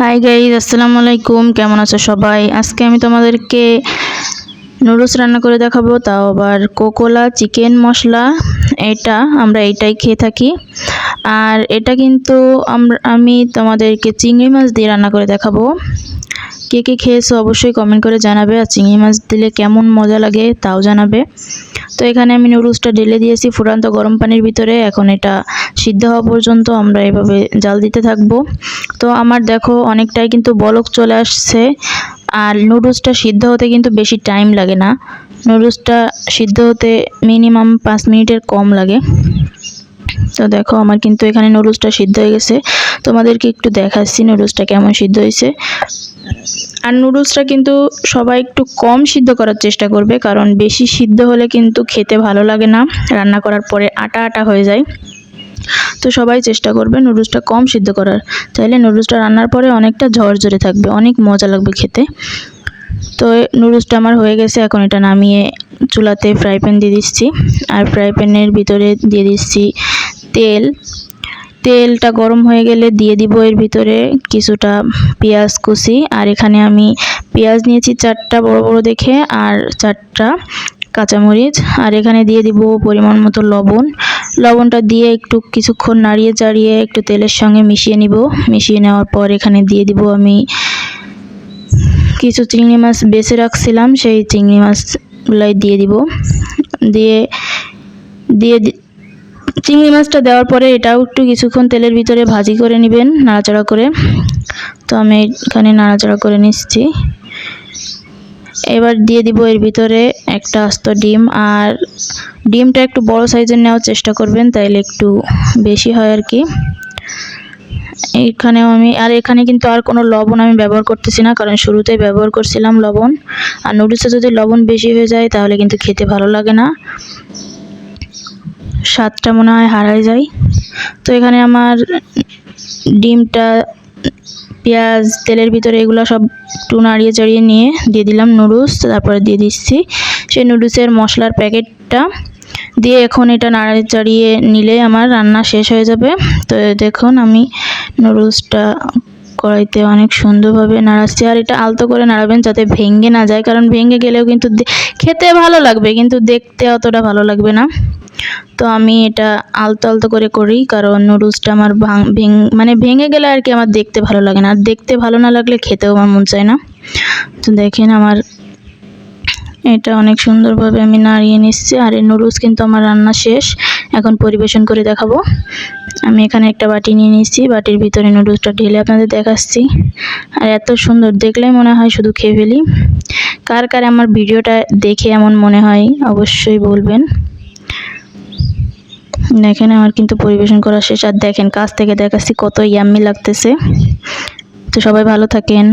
Hi guys আসসালামু আলাইকুম। কেমন আছো সবাই? আজকে আমি তোমাদেরকে নুডলস রান্না করে দেখাবো। তাও আবার কোকোলা চিকেন মশলা, এটা, আমরা এইটাই খেয়ে থাকি। আর এটা কিন্তু আমি তোমাদেরকে চিংড়ি মাছ দিয়ে রান্না করে দেখাবো। কে কে খেয়েছো অবশ্যই কমেন্ট করে জানাবে, আর চিংড়ি মাছ দিলে কেমন মজা লাগে তাও জানাবে। তো এখানে আমি নুডলসটা ঢেলে দিয়েছি ফুটান্ত গরম পানির ভিতরে, এখন এটা সিদ্ধ হওয়া পর্যন্ত আমরা এভাবে জাল দিতে থাকব। তো আমার দেখো অনেকটাই কিন্তু বলক চলে আসছে, আর নুডলসটা সিদ্ধ হতে কিন্তু বেশি টাইম লাগে না। নুডলসটা সিদ্ধ হতে মিনিমাম পাঁচ মিনিটের কম লাগে। তো দেখো, আমার কিন্তু এখানে নুডলসটা সিদ্ধ হয়ে গেছে। তোমাদেরকে একটু দেখাচ্ছি নুডলসটা কেমন সিদ্ধ হয়েছে। আর নুডলসটা কিন্তু সবাই একটু কম সিদ্ধ করার চেষ্টা করবে, কারণ বেশি সিদ্ধ হলে কিন্তু খেতে ভালো লাগে না। রান্না করার পরে আটা আটা হয়ে যায়। তো সবাই চেষ্টা করবে নুডলসটা কম সিদ্ধ করার। তাহলে নুডলসটা রান্নার পরে অনেকটা ঝরঝরে থাকবে, অনেক মজা লাগবে খেতে। তো নুডলসটা আমার হয়ে গেছে, এখন এটা নামিয়ে চুলাতে ফ্রাই প্যান দিয়ে দিচ্ছি। আর ফ্রাই প্যানের ভিতরে দিয়ে দিচ্ছি তেল। তেলটা গরম হয়ে গেলে দিয়ে দিব এর ভিতরে কিছুটা পেঁয়াজ কুচি। আর এখানে আমি পেঁয়াজ নিয়েছি চারটা বড় বড় দেখে আর চারটা কাঁচামরিচ। আর এখানে দিয়ে দিব পরিমাণ মতো লবণ। লবণটা দিয়ে একটু কিছুক্ষণ নাড়িয়ে চাড়িয়ে একটু তেলের সঙ্গে মিশিয়ে নিব। মিশিয়ে নেওয়ার পর এখানে দিয়ে দিব আমি কিছু চিংড়ি মাছ বেছে রাখছিলাম, সেই চিংড়ি মাছগুলাই দিয়ে দিব। দিয়ে দিয়ে চিংড়ি মাছটা দেওয়ার পরে এটাও একটু কিছুক্ষণ তেলের ভিতরে ভাজি করে নেবেন, নাড়াচাড়া করে। তো আমি এখানে নাড়াচাড়া করে নিচ্ছি। এবার দিয়ে দিব এর ভিতরে একটা আস্ত ডিম। আর ডিমটা একটু বড় সাইজের নেওয়ার চেষ্টা করবেন, তাইলে একটু বেশি হয় আর কি। এখানেও আমি, আর এখানে কিন্তু আর কোনো লবণ আমি ব্যবহার করতেছি না, কারণ শুরুতে ব্যবহার করছিলাম লবণ। আর নুডলসে যদি লবণ বেশি হয়ে যায়, তাহলে কিন্তু খেতে ভালো লাগে না। স্বাদটা মনে হয় হারাই যায়। তো এখানে আমার ডিমটা, পেঁয়াজ, তেলের ভিতরে এগুলো সব একটু নাড়িয়ে চাড়িয়ে নিয়ে দিয়ে দিলাম নুডলস, তারপরে দিয়ে দিচ্ছি। সেই নুডলসের মশলার প্যাকেটটা দিয়ে এখন এটা নাড়িয়ে চাড়িয়ে নিলে আমার রান্না শেষ হয়ে যাবে। তো দেখুন আমি নুডলসটা কড়াইতে অনেক সুন্দরভাবে নাড়াচ্ছি। আর এটা আলতো করে নাড়াবেন যাতে ভেঙে না যায়, কারণ ভেঙে গেলেও কিন্তু খেতে ভালো লাগবে, কিন্তু দেখতে অতটা ভালো লাগবে না। তো আমি এটা আলতো আলতো করে করি, কারণ নুডলসটা আমার ভাঙ মানে ভেঙে গেলে আর কি আমার দেখতে ভালো লাগে না। আর দেখতে ভালো না লাগলে খেতেও আমার মন চায় না। তো দেখেন আমার এটা অনেক সুন্দরভাবে আমি নাড়িয়ে নিচ্ছি, আর এই নুডলস কিন্তু আমার রান্না শেষ। এখন পরিবেশন করে দেখাবো। আমি এখানে একটা বাটি নিয়ে নিয়েছি। বাটির ভিতরে নুডলসটা ঢেলে আপনাদের দেখাচ্ছি। আর এত সুন্দর দেখলেই মনে হয় শুধু খেয়ে ফেলি। কার কার আমার ভিডিওটা দেখে এমন মনে হয় অবশ্যই বলবেন। দেখেন আমার কিন্তু পরিবেশন করা শেষ। আর দেখেন, কাছ থেকে দেখাচ্ছি কত ইয়াম্মি লাগতেছে। তো সবাই ভালো থাকেন।